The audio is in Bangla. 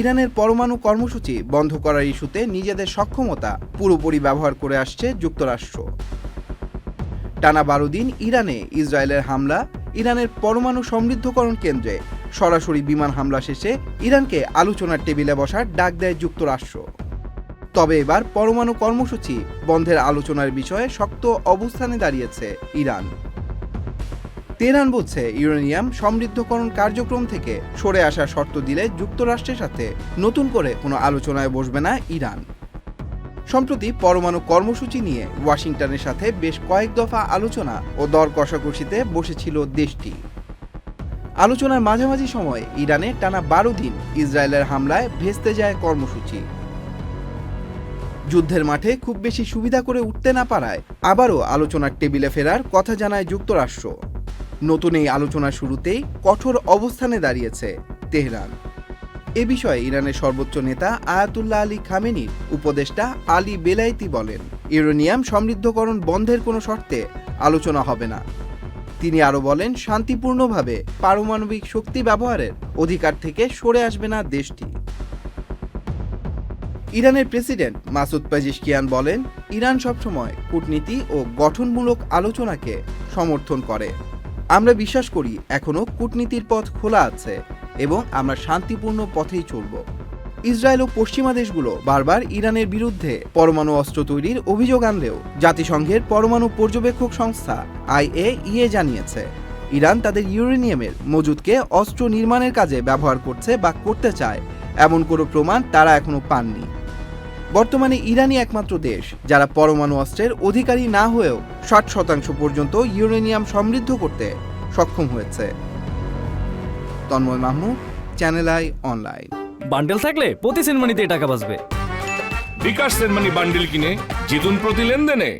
ইরানের পরমাণু কর্মসূচি বন্ধ করার ইস্যুতে নিজেদের সক্ষমতা পুরোপুরি ব্যবহার করে আসছে যুক্তরাষ্ট্র। টানা বারো দিন ইরানে ইসরায়েলের হামলা, ইরানের পরমাণু সমৃদ্ধকরণ কেন্দ্রে সরাসরি বিমান হামলা শেষে ইরানকে আলোচনার টেবিলে বসার ডাক দেয় যুক্তরাষ্ট্র। তবে এবার পরমাণু কর্মসূচি বন্ধের আলোচনার বিষয়ে শক্ত অবস্থানে দাঁড়িয়েছে ইরান। তেহরান বলছে, ইউরেনিয়াম সমৃদ্ধকরণ কার্যক্রম থেকে সরে আসার শর্ত দিলে যুক্তরাষ্ট্রের সাথে নতুন করে কোনো আলোচনায় বসবে না ইরান। সম্প্রতি পরমাণু কর্মসূচি নিয়ে ওয়াশিংটনের সাথে বেশ কয়েক দফা আলোচনা ও দর কষাকষিতে বসেছিল দেশটি। আলোচনার মাঝামাঝি সময়ে ইরানে টানা বারো দিন ইসরায়েলের হামলায় ভেস্তে যায় কর্মসূচি। যুদ্ধের মাঠে খুব বেশি সুবিধা করে উঠতে না পারায় আবারও আলোচনার টেবিলে ফেরার কথা জানায় যুক্তরাষ্ট্র। নতুন এই আলোচনার শুরুতেই কঠোর অবস্থানে দাঁড়িয়েছে তেহরান। এ বিষয়ে ইরানের সর্বোচ্চ নেতা আয়াতুল্লাহ আলী খামেনির উপদেষ্টা আলী বেলাইতি বলেন, ইউরেনিয়াম সমৃদ্ধকরণ বন্ধের কোনো শর্তে আলোচনা হবে না। তিনি আরও বলেন, শান্তিপূর্ণভাবে পারমাণবিক শক্তি ব্যবহারের অধিকার থেকে সরে আসবে না দেশটি। ইরানের প্রেসিডেন্ট মাসুদ পেজিশকিয়ান বলেন, ইরান সবসময় কূটনীতি ও গঠনমূলক আলোচনাকে সমর্থন করে। আমরা বিশ্বাস করি এখনও কূটনীতির পথ খোলা আছে এবং আমরা শান্তিপূর্ণ পথেই চলব। ইসরায়েল ও পশ্চিমা দেশগুলো বারবার ইরানের বিরুদ্ধে পরমাণু অস্ত্র তৈরির অভিযোগ আনলেও জাতিসংঘের পরমাণু পর্যবেক্ষক সংস্থা আইএ ইয়ে জানিয়েছে, ইরান তাদের ইউরেনিয়ামের মজুদকে অস্ত্র নির্মাণের কাজে ব্যবহার করছে বা করতে চায়, এমন কোনো প্রমাণ তারা এখনও পাননি। বর্তমানে ইরানই একমাত্র দেশ যারা পরমাণু অস্ত্রের অধিকারী না হয়েও ষাট শতাংশ পর্যন্ত ইউরেনিয়াম সমৃদ্ধ করতে সক্ষম হয়েছে। Tanmoy Mahmud channel I online bundle থাকলে প্রতি সেনমানিতে টাকা বাঁচবে। বিকাশ সেনমানি বান্ডিল কিনে জিতুন প্রতি লেনদেনে।